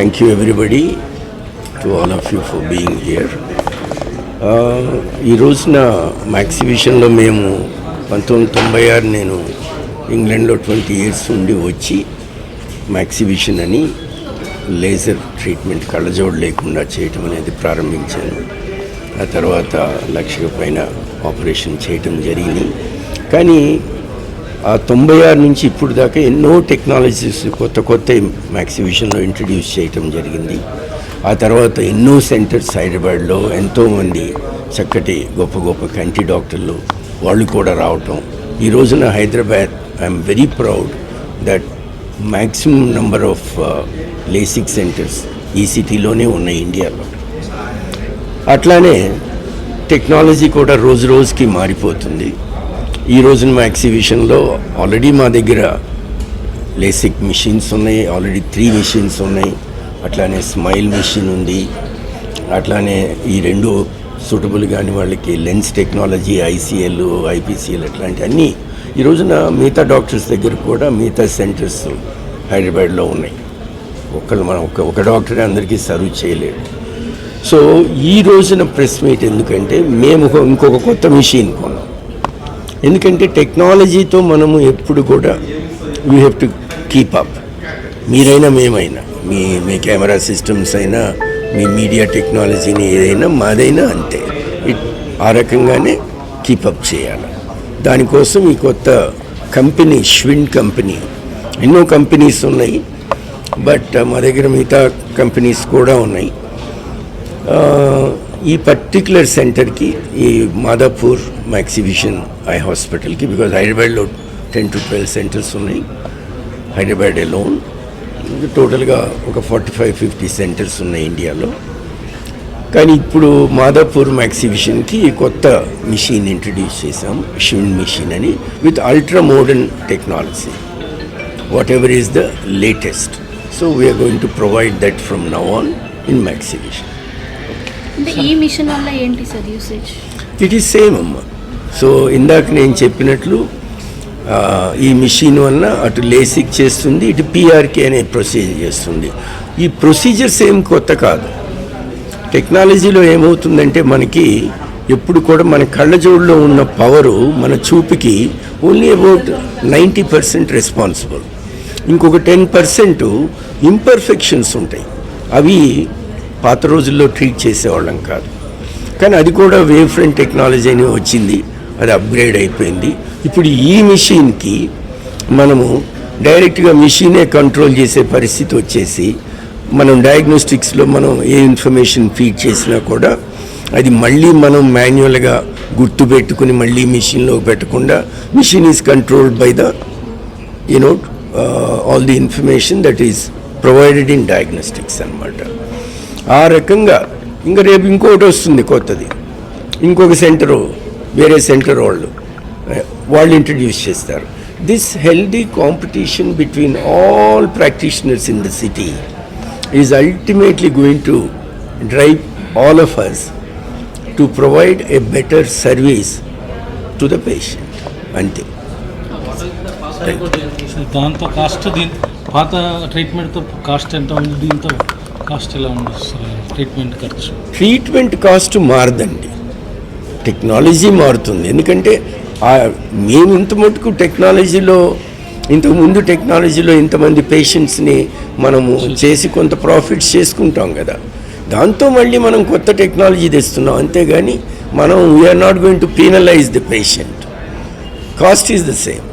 Thank you everybody to all of you for being here ఈ రోజున మా ఎగ్జిబిషన్లో మేము పంతొమ్మిది తొంభై ఆరు నేను ఇంగ్లాండ్లో ట్వంటీ ఇయర్స్ ఉండి వచ్చి మా ఎగ్జిబిషన్ అని లేజర్ ట్రీట్మెంట్ కళ్ళజోడు లేకుండా చేయటం అనేది ప్రారంభించాను. ఆ తర్వాత లక్షకు పైన ఆపరేషన్ చేయటం జరిగింది. కానీ ఆ తొంభై ఆరు నుంచి ఇప్పుడు దాకా ఎన్నో టెక్నాలజీస్ కొత్త కొత్త మా ఎగ్జిబిషన్లో ఇంట్రడ్యూస్ చేయటం జరిగింది. ఆ తర్వాత ఎన్నో సెంటర్స్ హైదరాబాద్లో ఎంతోమంది చక్కటి గొప్ప గొప్ప కంటి డాక్టర్లు వాళ్ళు కూడా రావటం. ఈ రోజున Hyderabad I'm very proud that maximum number of LASIK centres ఈ సిటీలోనే ఉన్నాయి ఇండియాలో అట్లానే టెక్నాలజీ కూడా రోజు రోజుకి మారిపోతుంది. ఈ రోజున మా ఎగ్జిబిషన్లో ఆల్రెడీ మా దగ్గర లేసిక్ మిషన్స్ ఉన్నాయి ఆల్రెడీ త్రీ మిషన్స్ ఉన్నాయి. అట్లానే స్మైల్ మిషన్ ఉంది. అట్లానే ఈ రెండు సూటబుల్ కాని వాళ్ళకి లెన్స్ టెక్నాలజీ ఐసీఎల్ ఐపీసీఎల్ అట్లాంటి అన్నీ ఈ రోజున మిగతా డాక్టర్స్ దగ్గర కూడా మిగతా సెంటర్స్ హైదరాబాద్లో ఉన్నాయి. ఒకళ్ళు మనం ఒక ఒక డాక్టరే అందరికీ సర్వ్ చేయలేడు సో ఈ రోజున ప్రెస్ మీట్ ఎందుకంటే మేము ఇంకొక కొత్త మిషన్ కొన్నాం. ఎందుకంటే టెక్నాలజీతో మనము ఎప్పుడు కూడా we have to keep up మీరైనా మేమైనా మీ మీ కెమెరా సిస్టమ్స్ అయినా మీ మీడియా టెక్నాలజీని ఏదైనా మాదైనా అంతే. ఇట్ ఆ రకంగానే కీపప్ చేయాలి. దానికోసం ఈ కొత్త కంపెనీ షివిన్ కంపెనీ ఎన్నో కంపెనీస్ ఉన్నాయి. బట్ మా దగ్గర మిగతా కంపెనీస్ కూడా ఉన్నాయి. ఈ పర్టిక్యులర్ సెంటర్కి ఈ మాదాపూర్ మా ఎగ్జిబిషన్ ఐ హాస్పిటల్కి బికాజ్ హైదరాబాద్లో టెన్ టు ట్వెల్వ్ సెంటర్స్ ఉన్నాయి. హైదరాబాద్ లోన్ టోటల్గా ఒక ఫార్టీ ఫైవ్ ఫిఫ్టీ సెంటర్స్ ఉన్నాయి ఇండియాలో. కానీ ఇప్పుడు మాదాపూర్ ఎగ్జిబిషన్కి కొత్త మిషన్ ఇంట్రడ్యూస్ చేసాం షివిన్ మిషన్ అని with ultra modern technology whatever is the latest so we're going to provide that from now on in మా ఎగ్జిబిషన్ అంటే ఈ మిషన్ వల్ల ఏంటి sir usage it is same అమ్మ. సో ఇందాక నేను చెప్పినట్లు ఈ మిషన్ వలన అటు లేసిక్ చేస్తుంది ఇటు పిఆర్కే అనే ప్రొసీజర్ చేస్తుంది. ఈ ప్రొసీజర్స్ ఏం కొత్త కాదు. టెక్నాలజీలో ఏమవుతుందంటే మనకి ఎప్పుడు కూడా మన కళ్ళజోడులో ఉన్న పవరు మన చూపుకి only about ninety percent responsible ఇంకొక టెన్ పర్సెంట్ ఇంపర్ఫెక్షన్స్ ఉంటాయి. అవి పాత రోజుల్లో ట్రీట్ చేసేవాళ్ళం కాదు. కానీ అది కూడా వేవ్ ఫ్రంట్ టెక్నాలజీ అని వచ్చింది. అది అప్గ్రేడ్ అయిపోయింది. ఇప్పుడు ఈ మిషన్కి మనము డైరెక్ట్గా మిషనే కంట్రోల్ చేసే పరిస్థితి వచ్చేసి మనం డయాగ్నోస్టిక్స్లో మనం ఏ ఇన్ఫర్మేషన్ ఫీడ్ చేసినా కూడా అది మళ్ళీ మనం మాన్యువల్గా గుర్తు పెట్టుకుని మళ్ళీ మిషన్లో పెట్టకుండా machine is controlled by the you know all the information that is provided in diagnostics అన్నమాట. ఆ రకంగా ఇంకా రేపు ఇంకోటి వస్తుంది కొత్తది. ఇంకొక సెంటరు వేరే సెంటర్ వాళ్ళు వాళ్ళు ఇంట్రడ్యూస్ చేస్తారు. This healthy competition between all practitioners in the city is ultimately going to drive all of us to provide a better service to the patient అంతే దాంతో కాస్ట్ పాత ట్రీట్మెంట్తో కాస్ట్ ఎంత ఉంది దీంతో? కాస్ట్ ఎలా ఉండదు సార్? ట్రీట్మెంట్ ఖర్చు. ట్రీట్మెంట్ కాస్ట్ మారదండి. టెక్నాలజీ మారుతుంది. ఎందుకంటే మేము ఇంత మటుకు టెక్నాలజీలో ఇంతకుముందు టెక్నాలజీలో ఇంతమంది పేషెంట్స్ని మనము చేసి కొంత ప్రాఫిట్స్ చేసుకుంటాం కదా. దాంతో మళ్ళీ మనం కొత్త టెక్నాలజీ తెస్తున్నాం. అంతేగాని మనం we're not going to penalise the patient cost is the same